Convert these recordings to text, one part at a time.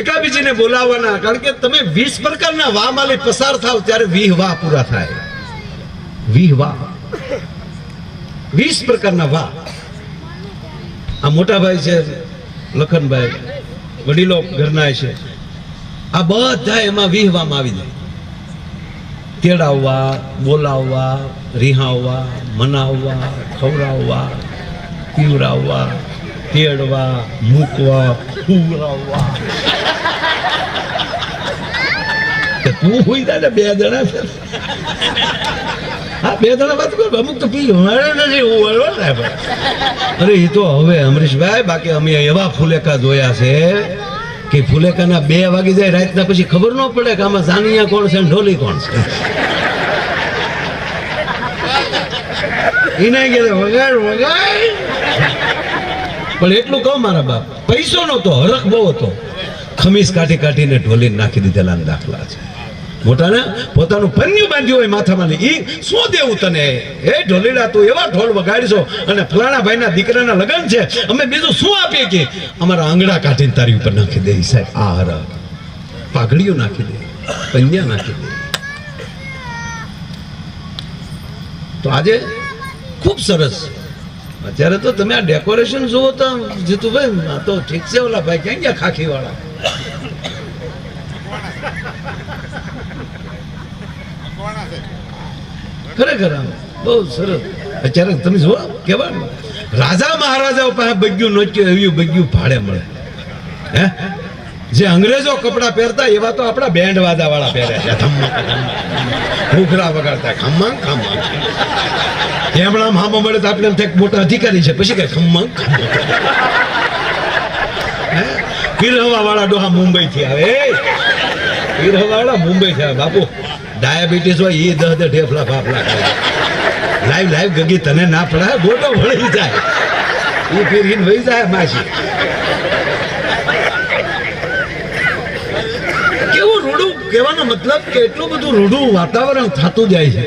એકાબીજીને બોલાવવાના, કારણ કે તમે વીસ પ્રકારના વાહ માલી પસાર થાવ ત્યારે વીહ વાહ પૂરા થાય. વીહ વાહ વીસ પ્રકારના વાહ આ મોટાભાઈ છે, લખનભાઈ, વડીલો ઘરના છે. આ બધા એમાં વીહવામાં આવી જાય. તેડાવવા, બોલાવવા, રિહાવવા, મનાવવા, ખવડાવવા, પીવડાવવા, તેડવા, મૂકવા કે તું હોઈ ને બે જણા છે હા બે જણા વાત કર અમુક તો પી નથી અરે એ તો હવે અમરીશભાઈ બાકી અમે એવા ફુલેકા જોયા છે કે ફુલેકાના બે વાગી જાય રાતના પછી ખબર ન પડે કે આમાં સાનિયા કોણ છે ઢોલી કોણ છે એને કે વગાડ વગાડ પણ એટલું કહું મારા બાપ. પૈસો નહોતો, હરખ બહુ હતો. ખમીસ કાઢી કાઢીને ઢોલીને નાખી દીધેલા દાખલા છે. પોતાને પોતાનું પન્યું બાંધ્યું હોય માથામાં ઈ શું દેવું તને? એ ઢોલીડા, તું એવા ઢોલ વગાડશો અને ફલાણા ભાઈના દીકરાના લગ્ન છે, અમે બીજું શું આપીએ કે? અમારા આંગળા કાઢીને તારી ઉપર નાખી દે સાહેબ, આ હરખ. પાઘડીઓ નાખી દે પન્યા નાખી દે. તો આજે ખૂબ સરસ અત્યારે તો તમે આ ડેકોરેશન જુઓ તો જીતુભાઈ આ તો ઠીક છે ઓલા ભાઈ, ક્યાં ગયા ખાખી વાળા ખરેખર બહુ સરસ. અત્યારે તમે જુઓ, કેવા રાજા મહારાજાઓ પાસે બગ્યું નોચ્યું, એવું બગ્યું ભાડે મળે. હે? જે અંગ્રેજો કપડા પહેરતા એવા તો આપણા બેન્ડ વાજા વાળા પહેરે છે. ઘૂઘરા વગાડતા ખમ્મા ખમ્મા એમણા મામા મળે તો આપણે એમ થાય અધિકારી છે. પછી કે ખમ્મા પીરહવા વાળા ડોહા મુંબઈ થી આવે. પીરહવા વાળા મુંબઈ થી આવે બાપુ, ડાયાબિટીસ હોય એ દહ દહ ઢેફલા ફાફલા લાઈવ લાઈવ ગગી તને ના પડાય, ગોટો વળી જાય. એ ફેરીને વહી જાય માસી કેવું રૂડું કહેવાનો મતલબ કે એટલું બધું રૂઢું વાતાવરણ થતું જાય છે.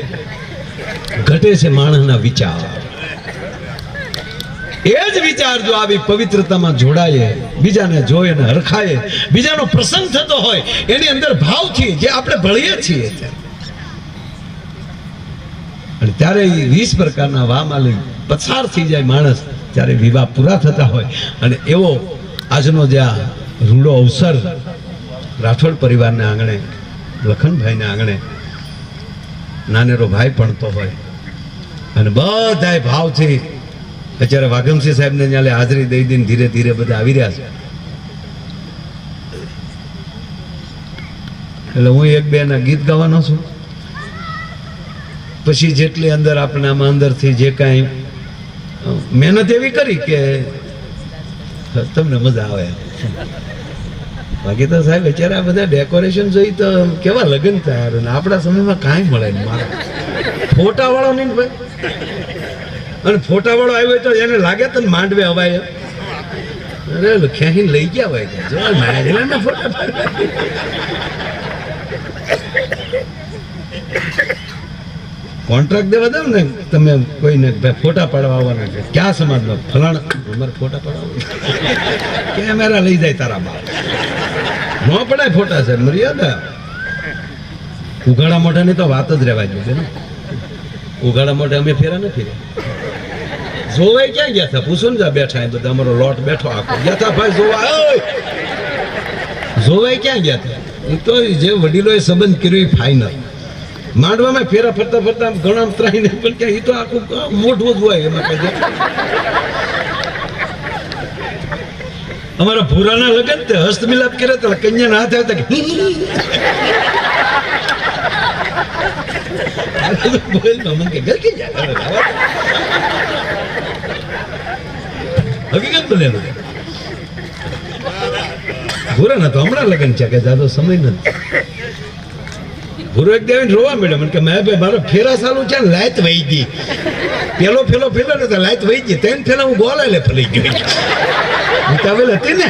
ઘટે છે માણસના વિચાર. એ જ વિચાર જો આવી પવિત્રતામાં જોડાય, બીજાને જોઈ અને હરખાય, બીજાનો પ્રસંગ થતો હોય, એની અંદર ભાવથી જે આપણે ભળીએ છીએ. અને ત્યારે એ વીસ પ્રકારના વામાલી પસાર થઈ જાય માણસ, ત્યારે વિવાહ પૂરા થતા હોય. અને એવો આજનો જે આ રૂડો અવસર રાઠોડ પરિવારને આંગણે, લખનભાઈને આંગણે, નાનેરો ભાઈ ભણતો હોય અને બધાય ભાવથી અત્યારે વાઘમસિંહ સાહેબને ત્યાં હાજરી દઈ દઈને ધીરે ધીરે બધા આવી રહ્યા છે. એટલે હું એક બે ના ગીત ગાવાનો છું. પછી જેટલી અંદર આપણે આમાં અંદરથી જે કાંઈ મહેનત એવી કરી કે તમને મજા આવે. બાકી તો સાહેબ બિચારા બધા ડેકોરેશન જોઈ તો કેવા લગ્ન થયા અને આપણા સમયમાં કાંઈ મળે નહીં મારા. ફોટા વાળો નહીં ભાઈ. અને ફોટા વાળો આવ્યો તો એને લાગે તો માંડવે હવાય અરે ખેંચીને લઈ ગયા હોય જો નાયજલાના ફોટા. કોન્ટ્રાક્ટ દેવા દો ને, તમે કોઈને ભાઈ ફોટા પાડવા આવવાના છે. ક્યાં સમાજમાં ફલાણ? અમારે ફોટા પાડવા કેમેરા લઈ જાય તારા બાપ. ન પડાય ફોટા છે, મર્યાદા. ઉઘાડા મોઢાની તો વાત જ રહેવા જોઈએ ને. ઉઘાડા મોઢે અમે ફેરા નથી જોવાય ક્યાં ગયા હતા પૂછો ને બેઠા એ બધા અમારો લોટ બેઠો આખો. ગયા હતા ભાઈ જોવા! જોવાય ક્યાં ગયા હતા એ તો જે વડીલોએ સંબંધ કર્યો એ ફાઇનલ માંડવામાં ફેરા ફરતા ફરતા ઘણા ત્રાઈને પણ ક્યાં, એ તો આખું મોઢું જ હોય એમાં કઈ અમારા ભૂરાના લગન તે હસ્તમિલાપ કર્યા તો, કન્યા ના થયા હતા બોલ મામા કે ઘર કે જા હકીકત બનેલું ભૂરાના તો હમણાં લગન છે કે સમય નથી. ભૂરો એક રોવા મેડમ કે ભાઈ, મારો ફેરા ચાલુ છે લાઈટ વહી ગઈ. પેલો ફેલો ફેલો ને તો લાઈટ વહી ગઈ. તેમ ફેલા હું ગોળા લે ફરી ગયો. ઉતાવેલ હતી ને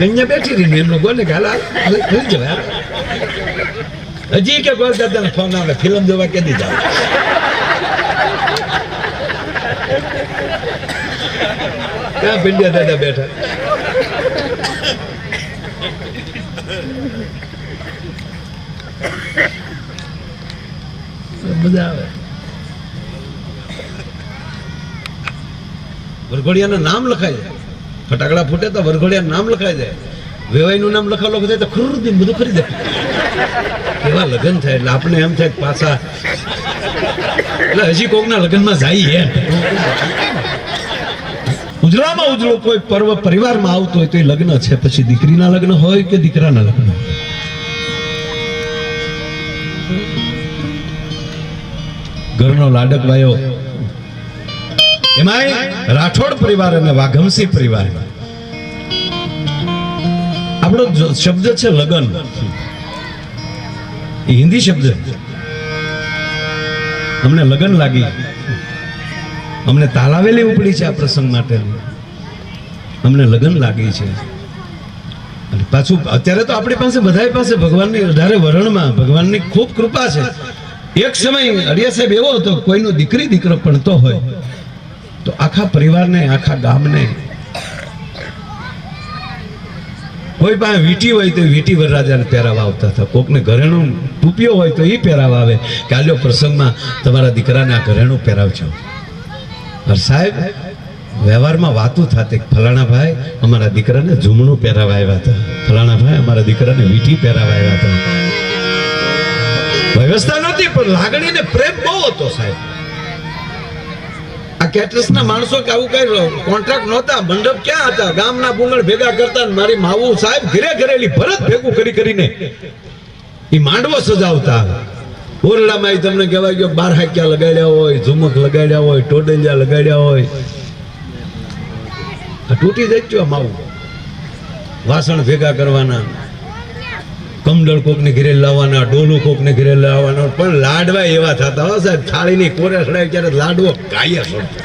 અહીંયા બેઠી રહી એમનો ગોને કે હાલ હાલ જવાય હજી કે ગોલ દાદાનો ફોન આવે ફિલ્મ જોવા કે દીધા ક્યાં પિંડિયા દાદા બેઠા મજા આવે વરઘોડિયાના નામ લખાય છે. ફટાકડા ફૂટે તો વરઘોડિયાનું નામ લખાય છે. વેવાઈનું નામ લખે તો ખરું બધું ખરી જાય કેવા લગ્ન થાય એટલે આપણે એમ થાય પાછા એટલે હજી કોકના લગ્નમાં જાય એમ ઉજળામાં ઉજળો કોઈ પર્વ પરિવારમાં આવતો હોય તો એ લગ્ન છે. પછી દીકરીના લગ્ન હોય કે દીકરાના લગ્ન ઘરનો લાડક વાયો એમાંય રાઠોડ પરિવાર અને વાઘમસી પરિવાર. આપણો શબ્દ છે લગન. હિન્દી શબ્દ અમને લગન લાગી. અમને તાલાવેલી ઉપડી છે આ પ્રસંગ માટે. અમને લગન લાગી છે. અને પાછું અત્યારે તો આપણી પાસે બધાય પાસે ભગવાનની અઢારે વરણમાં ભગવાનની ખૂબ કૃપા છે. એક સમય અડિયા સાહેબ એવો હતો, કોઈનો દીકરી દીકરો ભણતો હોય. તો આખા પરિવારને, આખા ગામને. કોઈ પાસે વીટી હોય તો વીટી વરરાજાને પહેરાવા આવતા હતા. કોકને ઘરેણું ટૂપિયો હોય તો એ પહેરાવા આવે કે આલ્યો પ્રસંગમાં તમારા દીકરાને આ ઘરેણું પહેરાવજો. સાહેબ, વ્યવહારમાં વાતું થતી ફલાણા ભાઈ અમારા દીકરાને ઝૂમણું પહેરાવા આવ્યા હતા. ફલાણા ભાઈ અમારા દીકરાને વીટી પહેરાવા આવ્યા હતા. વ્યવસ્થા નહોતી, પણ લાગણી ને પ્રેમ બહુ હતો સાહેબ. કેટરસના માણસો કે આવું કઈ કોન્ટ્રાક્ટ નહોતા, મંડપ ક્યાં હતા? ગામના બુંગળ ભેગા કરતા મારી માવુ સાહેબ ઘરે ઘરેલી ભરત ભેગું કરી કરીને એ માંડવો સજાવતા. ઓરડામાં તમને કહેવાય કે બાર હાક્યા લગાડ્યા હોય, ઝુમક લગાડ્યા હોય ટોડંજા લગાડ્યા હોય. આ તૂટી જાય માવું. વાસણ ભેગા કરવાના. કમડળ કોકને ઘરે લાવવાના ડોલું કોકને ઘરે લાવવાના પણ લાડવા એવા થતા હો સાહેબ થાળીની કોરે સડાય ત્યારે લાડવો ગાય સડતો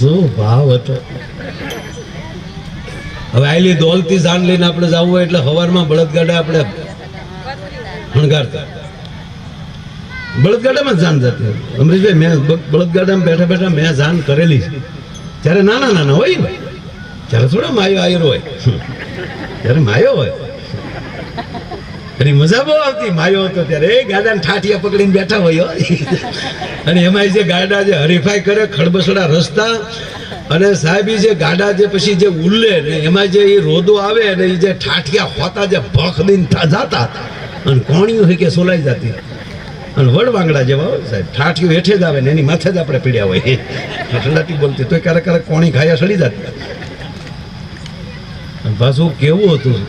જો ભાવ હતો. હવે આયલી દોલતી જાન લઈને આપણે જવું હોય એટલે સવારમાં બળદગાડા આપણે હણગારતા. બળદગાડામાં જ જાન જતી અમરીશભાઈ મેં બળદગાડામાં બેઠા બેઠા મેં જાન કરેલી છે. ત્યારે નાના નાના હોય ને ત્યારે થોડો માયો આયરો હોય. ત્યારે માયો હોય. એની મજા બહુ આવતી. માયો હતો ત્યારે. એ ગાડાને ઠાઠિયા પકડીને બેઠા હોય અને એમાં જે ગાડા જે હરીફાઈ કરે, ખડબસડા રસ્તા, અને સાહેબ જે ગાડા જે પછી જે ઉલ્લે ને એમાં જે એ રોદો આવે અને એ જે ઠાઠિયા હોતા, જે ભખ દઈને થા- જાતા. અને કોણિયું હોય કે સોલાઈ જતી. અને વડવાંગડા જેવા હોય સાહેબ. ઠાઠિયું હેઠે જ આવે ને એની માથે જ આપણે પીડ્યા હોય. ઠંડાથી બોલતી તો ક્યારેક ક્યારેક કોણી ખાયા સડી જતી. પાછું કેવું હતું?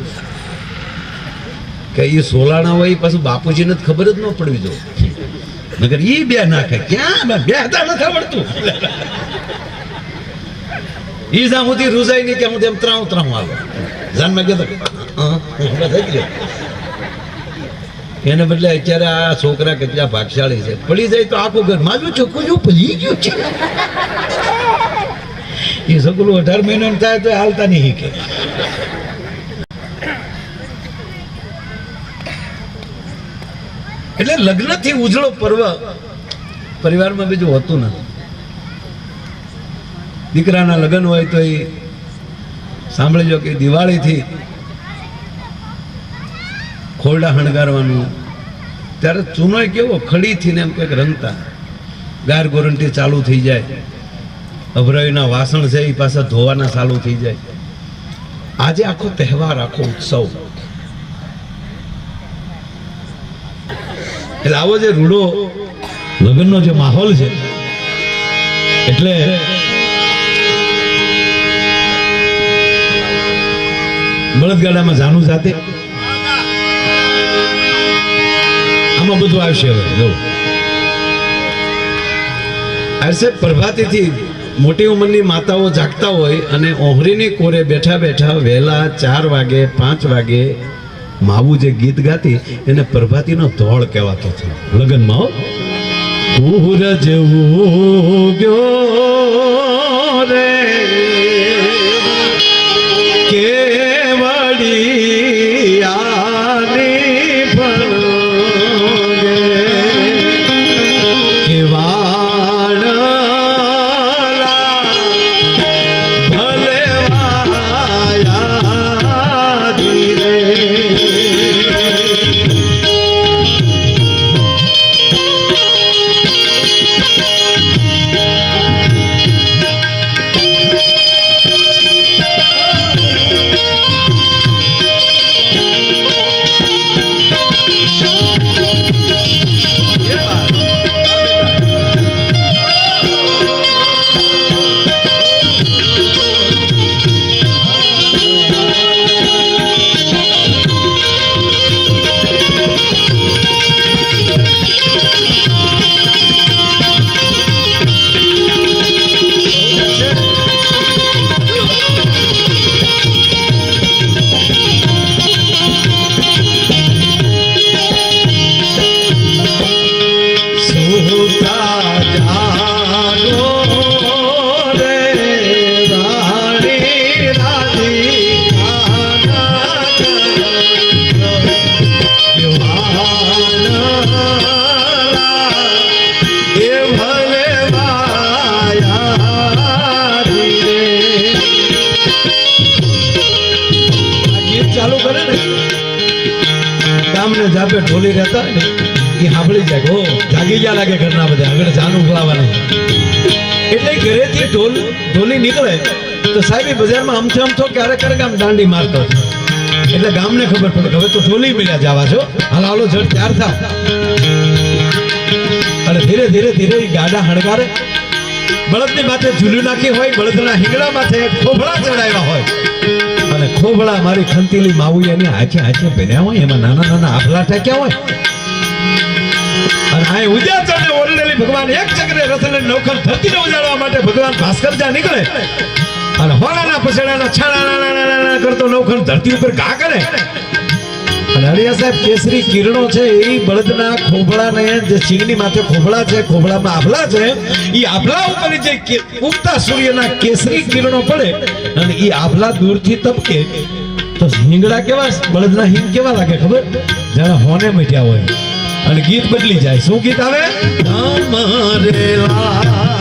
કે એ સોલાણા હોય એ પાછું બાપુજીને જ ખબર જ ન પડવી જો નગર ઈ બે નાખે. ક્યાં બે? હતા નથી આવડતું. ઈ જ્યાં સુધી રૂઝાઈ નહીં ત્યાં સુધી એમ ત્રાઉ ત્રાઉ આવે જાનમાં ગયો. એને બદલે અત્યારે આ છોકરા કેટલા ભાગશાળી છે. પડી જાય તો આખું ઘર. મારું જો પડી ગયું છે. એ સગલું અઢાર મહિનાનું થાય તો હાલતા નહીં કે એટલે લગ્નથી ઉજળો પર્વ પરિવારમાં બીજું હોતું નથી. દીકરાના લગ્ન હોય તો એ સાંભળી લો કે દિવાળીથી ખોરડા હણગારવાનું. ત્યારે ચૂનો કેવો ખડીથી ને એમ કંઈક રંગતા. ગાર ગોરંટી ચાલુ થઈ જાય. અભરાઈના વાસણ છે એ પાછા ધોવાના ચાલુ થઈ જાય. આજે આખો તહેવાર, આખો ઉત્સવ. એટલે આવો જે રૂડો લગ્નનો જે માહોલ છે, એટલે બળદગાડામાં જાનું જાતે. આમાં બધું આવશે હવે, જો. આવશે પ્રભાતીથી મોટી ઉંમરની માતાઓ જાગતા હોય અને ઓહરીની કોરે બેઠા બેઠા વહેલા ચાર વાગે, પાંચ વાગે માવું જે ગીત ગાતી, એને પ્રભાતીનો ધોળ કહેવાતો હતો લગ્નમાં હો. સૂરજ ઉગ્યો આપે ઢોલી રહેતા હોય ને, એ સાંભળી જાય જાગી ગયા લાગે ઘરના બધા, આગળ જાન ઉભરાવાનું એટલે ઘરેથી ઢોલ, ઢોલી નીકળે તો સાહેબ બજારમાં અમથે અમથો ક્યારેક ક્યારેક આમ દાંડી મારતો હતો. એટલે ગામને ખબર પડે હવે તો ઢોલી મળ્યા જવા છો. હાલ, હાલો જડ ત્યાર થા અને ધીરે ધીરે ધીરે ગાડા હણગારે. બળદની માથે ઝૂલ્યું નાખી હોય, બળદના હિંગડા માથે ખોભળા ચડાવ્યા હોય. અને ખોબળા મારી ખંતીલી માવુયાની હાચે હાચે પહેર્યા હોય, એમાં નાના નાના આફલા ટાક્યા હોય. અને આ ઉદ્યા ચડે ઓરડેલી ભગવાન એક ચક્રે રસને નોખર ધરતીને ઉજાડવા માટે ભગવાન ભાસ્કર જ્યાં નીકળે. અને હોળાના પછેડાના છાણા કરતો નોખર ધરતી ઉપર ઘા કરે. અને સાહેબ કેસરી કિરણો છે, એ બળદના ખોભળાને જે સિંગની માથે ખોભળા છે, ખોભળામાં આભલા છે, એ આભલા ઉપર જે ઉગતા સૂર્યના કેસરી કિરણો પડે અને એ આભલા દૂરથી તપકે. તો હિંગડા કેવા, બળદના હિંગ કેવા લાગે ખબર? જાણે હોને મટ્યા હોય. અને ગીત બદલી જાય. શું ગીત આવે? હોના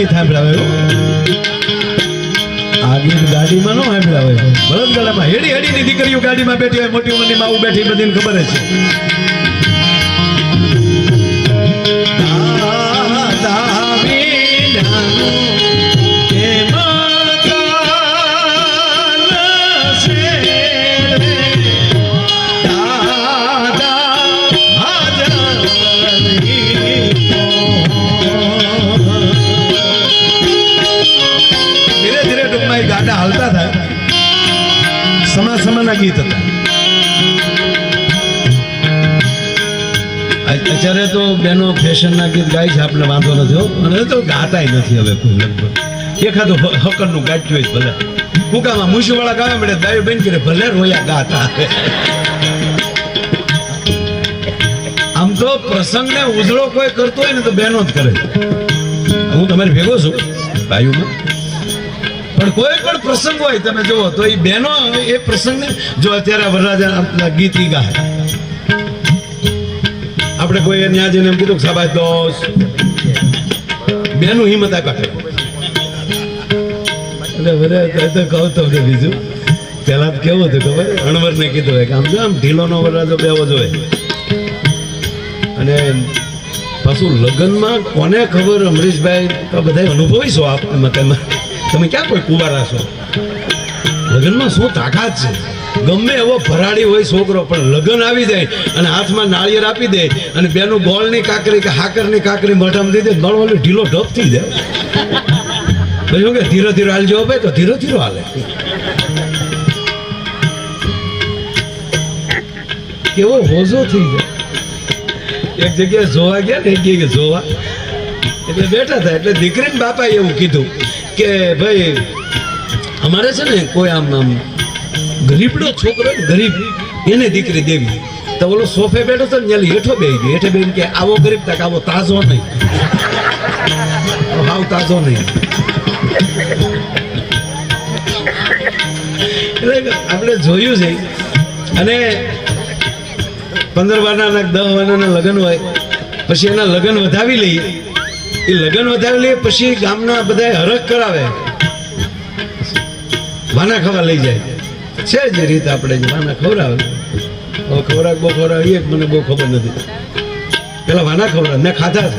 ગીત સાંભળાવે. આ ગાડીમાં ન સાંભળાવે બળદ ગાડામાં હેડી હેડીની દીકરીઓ ગાડીમાં બેઠી હોય, મોટી ઉંમરની માવું બેઠી બધીને ખબર છે અત્યારે તો બેનો ફેશનના ગીત ગાય છે, આપણે વાંધો નથી. અને તો ગાતાય નથી હવે કોઈ લગભગ. એખાદું ગાચ્યું તો ભલે. હુકામાં મૂછવાળા ગાવે મળે દાયું બેન કરે, ભલે રોયા ગાતા. આમ તો પ્રસંગને ઉજળો કોઈ કરતો હોય ને તો બેનો જ કરે. હું તમારે ભેગો છું, ભાઈઓમાં. પણ કોઈ પણ પ્રસંગ હોય, તમે જુઓ તો એ બહેનો એ પ્રસંગને જો અત્યારે વરરાજા ગીત ગાય. આપણે કોઈ ત્યાં જઈને એમ કીધું કે સાબાજ દોસ બેનું હિંમત આ કાઢે એટલે વરે તો કહું તમને બીજું. પહેલા તો કેવું હતું ખબર? અણવરને કીધું હોય કે આમ જો આમ ઢીલોનો વરરાજો બેવો જોઈએ અને પાછું લગ્નમાં કોને ખબર અમરીશભાઈ તો બધા અનુભવી છો આપ તમે ક્યાં કોઈ કુવારા છો? લગ્નમાં શું તાકાત છે? ગમે એવો ભરાડી હોય છોકરો, પણ લગ્ન આવી જાય અને હાથમાં નાળિયેર આપી દે અને બેનું ગોળની કાકરી કે હાકરની કાકરી મોઢામાં દઈ દે ઢીલો ઢપ થઈ જાય. શું કે, ધીરે ધીરે હાલ જવાબ તો ધીરે ધીરે હાલે. કેવો હોજો થઈ જાય એક જગ્યાએ જોવા ગયા ને, એક જગ્યાએ જોવા. એટલે બેઠા હતા, એટલે દીકરીને બાપાએ એવું કીધું કે, ભાઈ, અમારે છે ને કોઈ આમ આમ ગરીબડો છોકરો ગરીબ. એને દીકરી દેવી. તો ઓલો સોફે બેઠો તો ને હેઠો બે ગયો. હેઠે બેન કે, આવો ગરીબ તક, આવો તાજો નહીં. હાવ તાજો નહીં. એટલે આપણે જોયું છે. અને પંદર વારના દસ વારના લગ્ન હોય, પછી એના લગ્ન વધાવી લઈએ. એ લગ્ન વધાવી લઈએ, પછી ગામના બધા હરખ કરાવે. વાના ખાવા લઈ જાય. છે જે રીત આપણે વાના ખવડાવે. હવે ખવડાવ બહુ ખવડાવીએ કે મને બહુ ખબર નથી. પેલા વાના ખવડાવે, મેં ખાધા છે.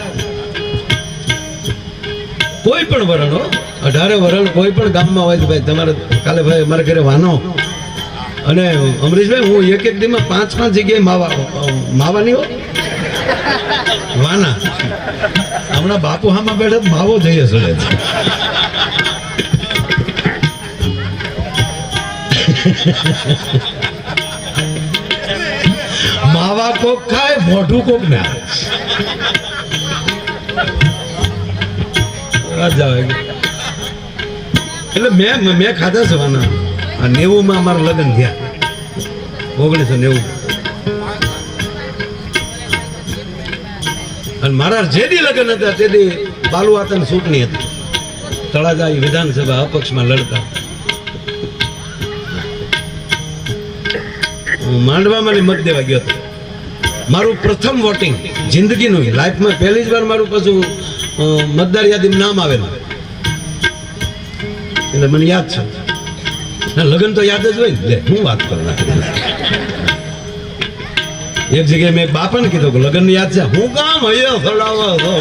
કોઈ પણ વરણ હો, અઢારે વરણ કોઈ પણ ગામમાં હોય ભાઈ તમારે કાલે ભાઈ અમારા ઘરે વાનો. અને અમરીશભાઈ, હું એક એક દીમાં પાંચ પાંચ જગ્યાએ માવા, માવાની હો. વાના. હમણાં બાપુ હામાં બેઠા માવો જઈએ સડે માવા કોક ખાય, મોઢું કોક ના. એટલે મેં મેં ખાધા છે વાના. આ નેવું માં અમારા લગ્ન થયા. ઓગણીસો નેવું. અને મારા જે દી લગ્ન હતા, તે દી બાલુ આતન ચૂંટણી હતી. તળાજા વિધાનસભા અપક્ષમાં લડતા. માંડવામાં મત દેવા ગયો હતો. મારું પ્રથમ વોટિંગ જિંદગીનું લાઈફમાં પહેલી જ વાર મારું પાછું મતદાર યાદીમાં નામ આવેલું. એટલે મને યાદ છે. ના, લગ્ન તો યાદ જ હોય ને. હું વાત કરું એક જગ્યાએ મેં બાપાને કીધું કે લગ્ન યાદ છે. હું કામ હૈયો ફળાવો છો.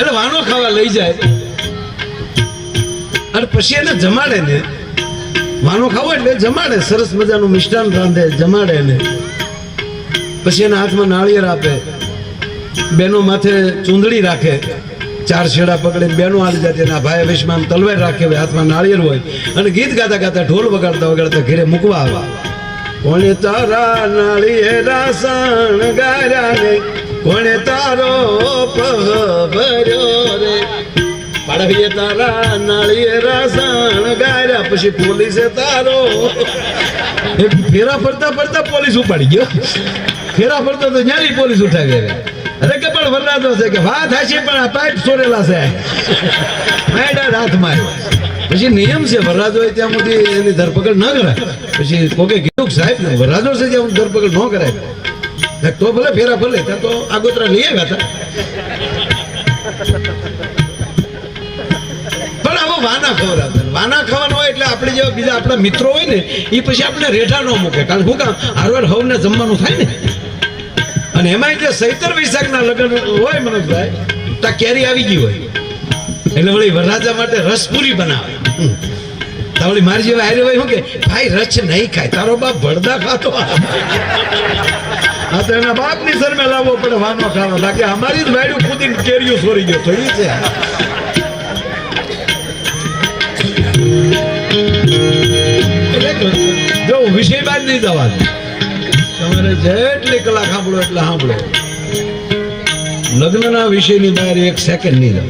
એટલે વાનો ખાવા લઈ જાય. અને પછી એને જમાડે ને. વાનો ખાવો એટલે જમાડે, સરસ મજાનું મિષ્ટાન રાંધે, જમાડે ને પછી એના હાથમાં નાળિયેર આપે. બેનો માથે ચૂંદડી રાખે. ચાર છેડા પકડીને બેનો આવી જાય એના ભાઈ વિશમાં તલવાર રાખે હાથમાં નાળિયેર હોય. અને ગીત ગાતા ગાતા ઢોલ વગાડતા વગાડતા ઘરે મૂકવા આવા. કોણે તારા નાળિયેરા સાણ ગાર્યા રે? કોણે તારો ભર્યો રે. પાડવીએ તારા નાળીએ રાસણ ગાર્યા પછી પોલીસે તારો. ફેરા ફરતા ફરતા પોલીસ ઉપાડી ગયો. ફેરા ફરતા તો ન્યારી પોલીસ ઉઠાવી આવે અરે કે પણ વરરાજો છે કે વાત હાચી પણ આ પાઇપ સોરેલા છે. મેડા હાથમાં પછી નિયમ છે, વરરાજો હોય ત્યાં સુધી એની ધરપકડ ન કરાય. પછી કોકે કીધું સાહેબ સાહેબ, વરરાજો છે ત્યાં ધરપકડ ન કરાય? તો ભલે ફેરા ભલે, ત્યાં તો આગોતરા લઈ આવ્યા હતા. પણ આવો વાના ખવડાવતા વાના ખાવાનું હોય એટલે આપણે જેવા બીજા આપણા મિત્રો હોય ને એ પછી આપણે રેઠા ન મૂકે. કારણ શું કામ હારવાર હવને જમવાનું થાય ને. અને એમાં જે સૈતર વૈશાખના લગ્ન હોય મનોજભાઈ ત્યાં કેરી આવી ગઈ હોય. એટલે વળી વરરાજા માટે રસપુરી બનાવે. તો મારી જેવા હારે હોય શું કે, ભાઈ રચ નહીં ખાય. તારો બાપ ભડદા ખાતો આ તો એના બાપની શરમે લાવવો પડે વાનો ખાવા બાકી અમારી જ વાયડું કૂદીને કેરીઓ સોરી ગયો, તો છે. જો વિષય બાદ નહીં જવાનું તમારે જેટલી કલાક સાંભળો એટલે સાંભળો. લગ્નના વિષયની બહાર એક સેકન્ડ નહીં જાવ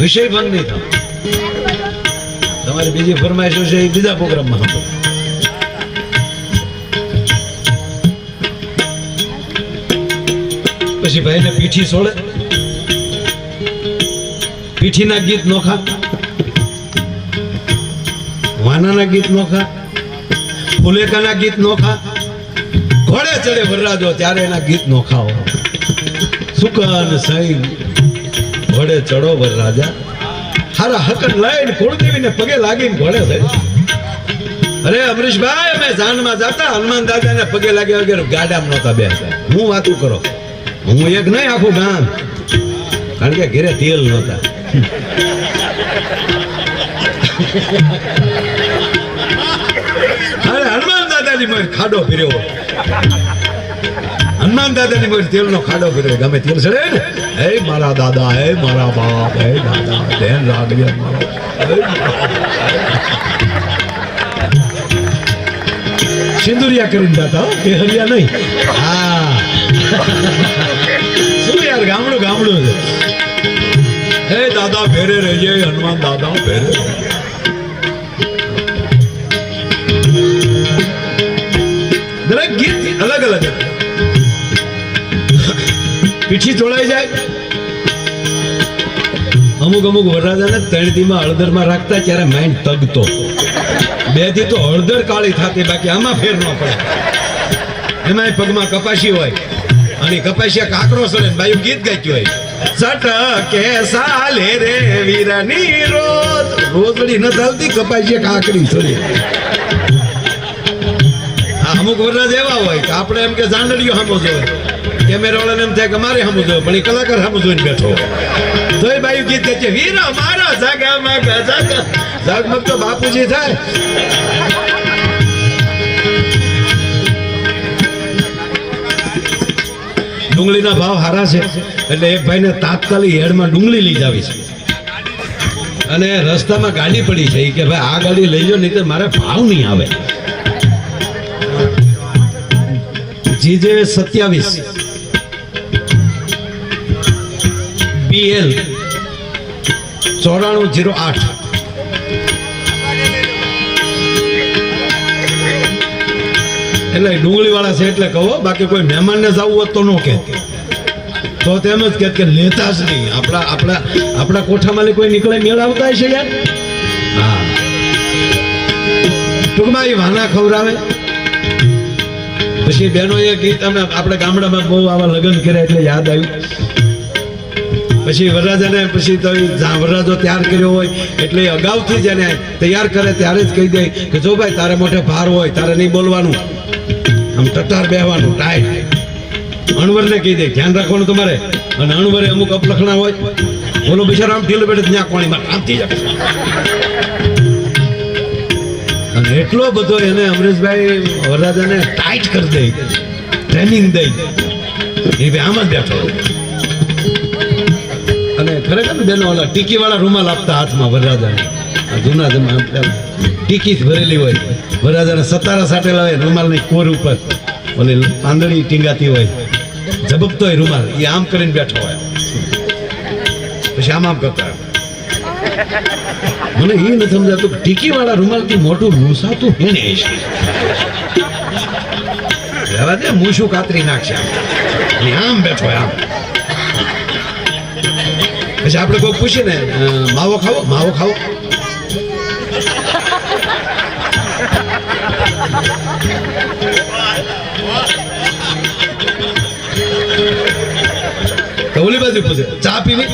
વિષય બંધ નહીં થાવ તમારી બીજી ફરમાઈશો છે એ બીજા પ્રોગ્રામમાં સાંભળો. પછી ભાઈને પીઠી છોડે પીઠીના ગીત નોખા. વાનાના ગીત નોખા. ફુલેકાના ગીત નોખા. ઘોડે ચડે વરરાજો, ત્યારે એના ગીત નોખાઓ. સુકન સૈન, ઘોડે ચડો વરરાજા. હારા હકન લઈને કુળદેવીને પગે લાગીને ઘોડે ચડે. અરે અમરીશભાઈ, અમે જાનમાં જતા, હનુમાન દાદાને પગે લાગ્યા વગર ગાડામાં નહોતા બેસતા. હું વાતું કરો? હું એક નહીં આખું ગામ. કારણ કે ઘેરે તેલ નહોતા. અરે હનુમાન દાદાની મોર ખાડો ફેર્યો. હનુમાન દાદાની મોર તેલનો ખાડો ફેર્યો. ગમે તેલ ચડે ને. હે મારા દાદા હે મારા બાપ હે દાદા ધ્યાન રાખજે સિંદુરિયા કરીને દાતા હો, કેહરિયા નહીં. હા. શું યાર, ગામડું ગામડું છે. હે દાદા ફેરે રહેજે હનુમાન દાદા ફેરે. દરેક ગીત અલગ અલગ પીઠી તોડાઈ જાય. અમુક અમુક વરરાજાને ત્રણ દીમાં હળદરમાં રાખતા ત્યારે માઇન્ડ તગતો. બે દી તો હળદર કાળી થતી, બાકી આમાં ફેર ન પડે. એમાંય પગમાં કપાસી હોય. અને કપાસિયા કાકરો સડે બાયું ગીત ગાચ્યું હોય. સટકે સાલે રે વીરની રોજ. રોજડી ન ચાલતી કપાસિયા કાકરી સડે અમુક વરરાજ એવા હોય કે આપણે એમ કે જાંડડીઓ સામો જોવે. કેમેરાવાળાને એમ થાય કે મારે સામો જોવે પણ એ કલાકાર સામો જોઈને બેઠો. તોય બાયું ગીત ગાય છે વીરા મારા જાગામાં માં જાગા જાગમગ તો બાપુજી થાય. ડુંગળીના ભાવ સારા છે. એટલે એક ભાઈને તાત્કાલિક હેડમાં ડુંગળી લઈ જાવી છે. અને રસ્તામાં ગાડી પડી છે. કે ભાઈ, આ ગાડી લઈ જાઓ નહીં તો મારે ભાવ નહીં આવે. જીજે સત્યાવીસ. પીએલ ચોરાણું જીરો આઠ. એટલે ડુંગળી વાળા છે એટલે કહો, બાકી કોઈ મહેમાનને જવું હોત તો ન કે તો તેમ જ કે લેતા જ નહીં. આપણા આપણા આપણા કોઠામાં કોઈ નીકળે, મેળવતા છે યાર? હા. ટૂંકમાં એ વાના ખવડાવે. પછી બહેનો એ ગીત અમે આપણે ગામડામાં બહુ આવા લગ્ન કર્યા એટલે યાદ આવ્યું. પછી વરરાજાને, પછી તો વરરાજો તૈયાર કર્યો હોય, એટલે અગાઉથી જ એને તૈયાર કરે ત્યારે જ કહી દે કે જો ભાઈ તારે મોઢે ભાર હોય, તારે નહીં બોલવાનું. આમ ટટાર બેહવાનું ટાઈટ અણવરને કહી દે, ધ્યાન રાખવાનું તમારે. અને અણવરે અમુક અપલખણા હોય, બોલો બિચારો, આમ ઢીલો બેઠે ત્યાં કોણીમાં. આમથી જાય. અને એટલો બધો એને અમરેશભાઈ વરરાજાને ટાઈટ કરી દે ટ્રેનિંગ દઈ એ બે આમ જ બેઠો અને ખરેખર ને બેનો ઓલા ટીકી વાળા રૂમાલ આપતા હાથમાં વરરાજાને. જૂના જમાના ટીકી ભરેલી હોય. વરરાજાને સતારા સાટેલા હોય રૂમાલની કોર ઉપર. ઓલી પાંદડી ટીંગાતી હોય. ઝબકતો હોય રૂમાલ એ આમ કરીને બેઠો હોય. પછી આમ આમ કરતા. મને એ નથી સમજાતું ટીકી વાળા રૂમાલથી મોટું મૂસાતું હેને છે. રહેવા દે, મૂછું કાતરી નાખશે આમ. બેઠો આમ. પછી આપણે કોઈ પૂછીએ ને માવો ખાવો? માવો ખાવો? તો ઓલી પૂછે ચા પીવી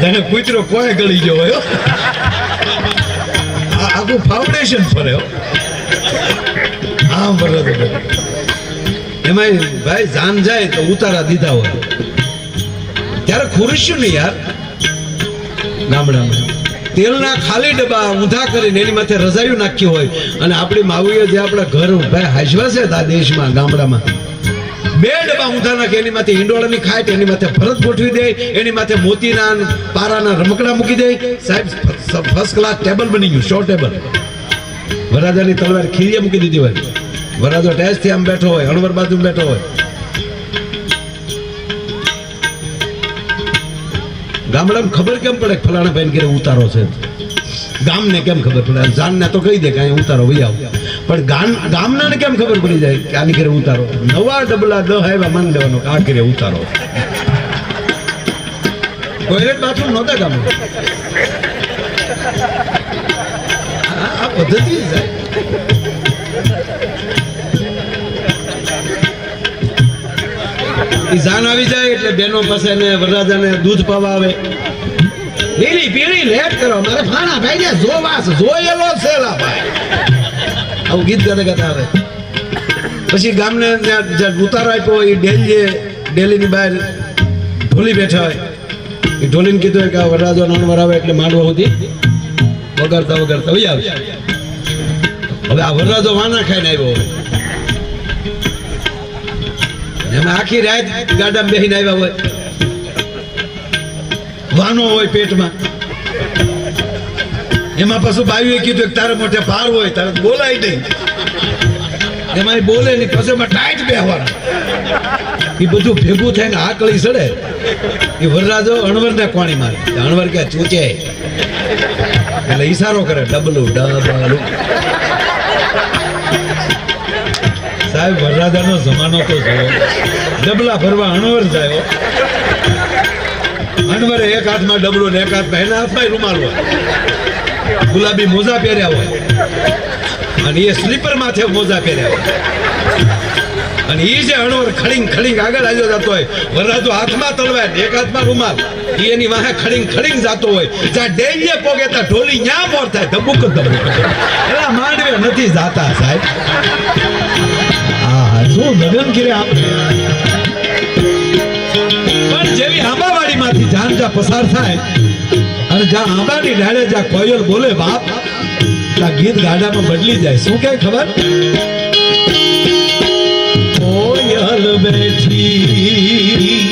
તને કૂતરો કોઈ ગળી ગયો હોય આખું ફાઉન્ડેશન ફરે આમ ફરે એમાં ભાઈ જાન જાય તો ઉતારા દીધા હોય ત્યારે ખુરશ્યું નહીં યાર ગામડામાં તેલના ખાલી ડબ્બા ઊંધા કરીને એની માથે રજાયું નાખ્યું હોય અને આપણી માવીએ જે આપણા ઘર ભાઈ હાજવા છે આ દેશમાં ગામડામાં બે ડબ્બા ઊંધા નાખે એની માથે હિંડોળાની ખાટ એની માથે ભરત ગોઠવી દે, એની માથે મોતીના પારાના રમકડા મૂકી દે. સાહેબ ફર્સ્ટ ક્લાસ ટેબલ બની ગયું, શો ટેબલ? વરાજાની તલવાર ખીરીએ મૂકી દીધી હોય. વરાજો ટેસ્ટથી આમ બેઠો હોય, હળવર બાજુ બેઠો હોય. ગામડામાં ખબર કેમ પડે ફલાણા ભાઈ ઉતારો છે? ગામને કેમ ખબર પડે? જાનને તો કહી દે કે અહીંયા ઉતારો ભાઈ આવો. પણ ગામ ગામનાને કેમ ખબર પડી જાય કે આની ઘરે ઉતારો? નવા ડબલા દહ આવ્યા, માન લેવાનો આ ઘરે ઉતારો. ટોયલેટ બાથરૂમ નહોતા ગામ આ પદ્ધતિ છે. જાન આવી જાય એટલે બેનો પાસે ને વરરાજાને દૂધ પાવા આવે. લીલી પીળી, લેટ કરો. મારે ફાણા ભાઈ ને જોવાસ, જોયેલો છે ભાઈ આવું ગીત ગાતા ગાતા આવે. પછી ગામને જ્યાં ઉતારો આપ્યો, એ ડેલી ડેલીની બહાર ઢોલી બેઠા હોય, એ ઢોલીને કીધું હોય કે આ વરરાજો નણવર આવે એટલે માંડવા સુધી વગાડતા વગાડતા હોય આવે હવે આ વરરાજો વાના ખાઈને આવ્યો હોય. એમાં આખી રાત ગાડામાં બેસીને આવ્યા હોય. વાનો હોય પેટમાં. એમાં પાછું બાયુએ કીધું કે તારે મોઢે ભાર હોય, તારે બોલાય નહીં. એમાં બોલે નહીં પછી એમાં ટાઈટ બેહવાનું. એ બધું ભેગું થઈને આકળી સડે. એ વરરાજો અણવરને કોણી મારે. અણવર કે ચૂચે એટલે ઈશારો કરે, ડબલું ડબલું. સાહેબ, વરરાજાનો જમાનો તો થયો ડબલા ભરવા અણવર જાય. અણવરે એક હાથમાં ડબલો ને એક હાથમાં એના હાથમાં રૂમાલ હોય. ગુલાબી મોજા પહેર્યા હોય. અને એ સ્લીપર માથે મોજા પહેર્યા હોય. અને એ જે અણવર ખડીંગ ખડીંગ આગળ આવ્યો જતો હોય, વરરાજો હાથમાં તલવાર એક હાથમાં રૂમાલ. ઈ એની વાહે ખડીંગ ખડીંગ જતો હોય. જ્યાં ડેલીએ પોગે ત્યાં ઢોલી ન્યા મોર થાય. ધબુક ધબુક. એલા માંડવે નથી જાતા સાહેબ. હા શું કરે આપ? પણ જેવી આંબાવાડીમાંથી જાન જા પસાર થાય અને જ્યાં આંબાની ડાળે જ્યાં કોયલ બોલે બાપ, ત્યાં ગીત ગાડામાં બદલી જાય. શું કે ખબર? કોયલ બેઠી